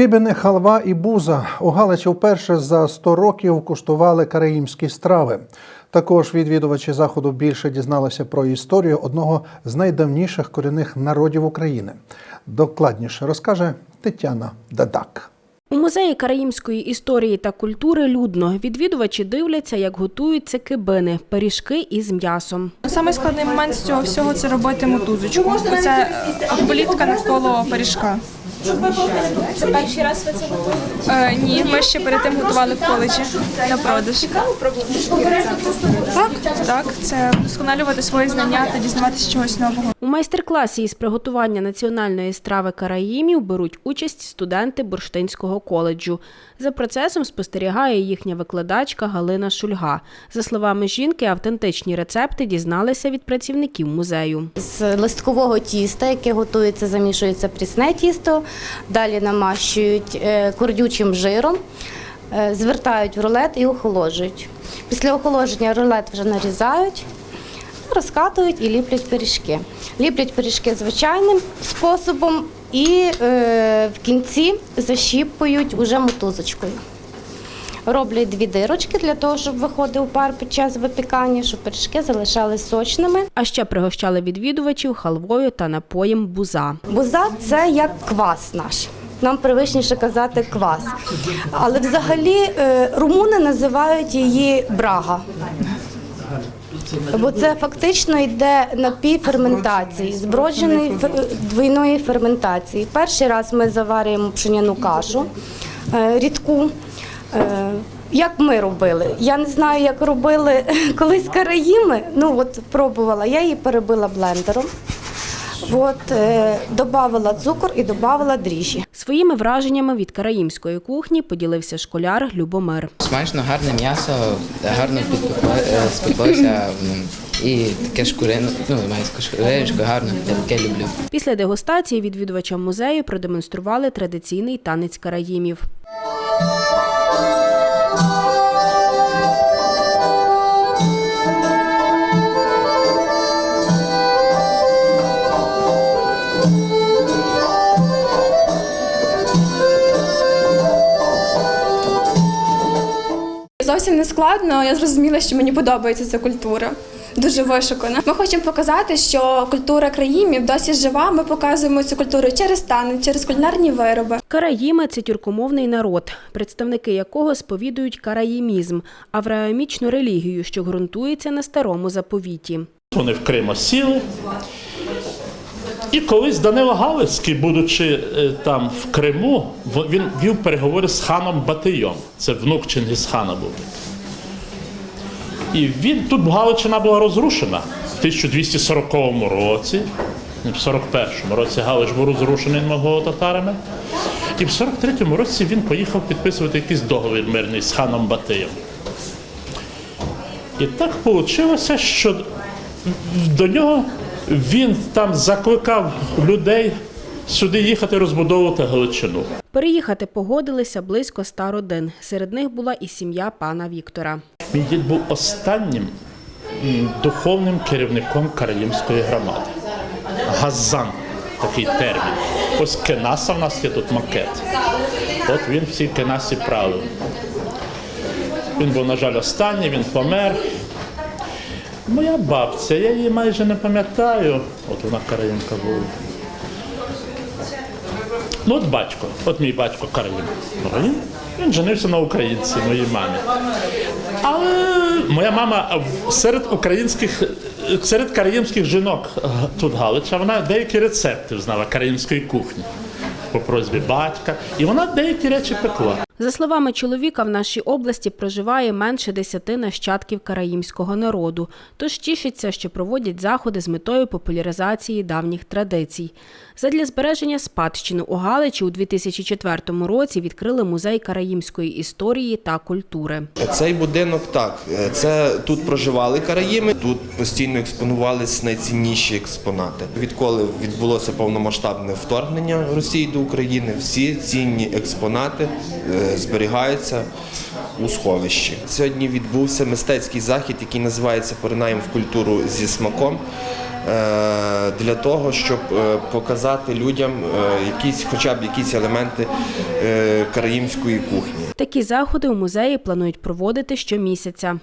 Кибини, халва і буза у Галичі вперше за 100 років куштували караїмські страви. Також відвідувачі заходу більше дізналися про історію одного з найдавніших корінних народів України. Докладніше розкаже Тетяна Дадак. У музеї караїмської історії та культури людно відвідувачі дивляться, як готуються кибини, пиріжки із м'ясом. Самий складний момент з цього всього це робити мотузочку. Це оболітка навколо пиріжка. Це перший раз ви це готуєте? Е, ні, ми ще перед тим готували в коледжі на продаж. Цікаво пробувати. Так, так, це вдосконалювати свої знання та дізнаватися чогось нового. У майстер-класі із приготування національної страви караїмів беруть участь студенти Бурштинського коледжу. За процесом спостерігає їхня викладачка Галина Шульга. За словами жінки, автентичні рецепти дізналися від працівників музею. З листкового тіста, яке готується, замішується прісне тісто, далі намащують курдючим кордючим жиром, е, звертають в рулет і охолоджують. Після охолодження рулет вже нарізають, розкатують і ліплять пиріжки. Ліплять пиріжки звичайним способом і е, в кінці защіпують уже мотузочкою. Роблять дві дирочки для того, щоб виходив пар під час випікання, щоб пиріжки залишались сочними. А ще пригощали відвідувачів халвою та напоєм буза. Буза це як квас наш. Нам привичніше казати квас. Але взагалі е, румуни називають її брага. Бо це фактично йде напій ферментації, збродженої фер- двійної ферментації. Перший раз ми заварюємо пшеняну кашу е, рідку. Е, Як ми робили? Я не знаю, як робили колись караїми. Ну от пробувала. Я її перебила блендером. От, е, добавила цукор і додавала дріжджі. Своїми враженнями від караїмської кухні поділився школяр Любомир. Смачно, гарне м'ясо, гарно е, спеклося і таке шкурино, ну, має гарно, я таке люблю. Після дегустації відвідувачам музею продемонстрували традиційний танець караїмів. Зовсім не складно. Я зрозуміла, що мені подобається ця культура. Дуже вишукана. Ми хочемо показати, що культура країмів досі жива. Ми показуємо цю культуру через танець, через кулінарні вироби. Караїми це тюркомовний народ, представники якого сповідують караїмізм, авраамічну релігію, що ґрунтується на старому заповіті. Вони в Крим осіли. І колись Данило Галицький, будучи е, там в Криму, він вів переговори з ханом Батийом. Це внук Чингісхана був. І він тут Галичина була розрушена в 1240 році. В 41-му році Галич був розрушений монголо-татарами. І в 43-му році він поїхав підписувати якийсь договір мирний з ханом Батиєм. І так вийшло, що до нього він там закликав людей сюди їхати розбудовувати Галичину. Переїхати погодилися близько ста родин. Серед них була і сім'я пана Віктора. Мій дід був останнім духовним керівником Караїмської громади. Газан такий термін. Ось Кенаса в нас є тут макет. От він в цій Кенасі правив. Він був, на жаль, останній, він помер. Моя бабця, я її майже не пам'ятаю. От вона караїмка була. Ну, от батько, от мій батько Караїм. Ну, Він, він женився на українці, моїй мамі. Але моя мама серед українських, серед караїмських жінок е, тут Галича, вона деякі рецепти знала караїмської кухні по просьбі батька, і вона деякі речі пекла. За словами чоловіка, в нашій області проживає менше десяти нащадків караїмського народу, тож тішиться, що проводять заходи з метою популяризації давніх традицій. Задля збереження спадщини у Галичі у 2004 році відкрили музей караїмської історії та культури. Цей будинок так. Це тут проживали караїми, тут постійно експонувались найцінніші експонати. Відколи відбулося повномасштабне вторгнення Росії до України, всі цінні експонати е, зберігаються у сховищі. Сьогодні відбувся мистецький захід, який називається Поринаємо в культуру зі смаком. е, для того, щоб е, показати людям е, якісь, хоча б якісь елементи караїмської кухні. Такі заходи у музеї планують проводити щомісяця.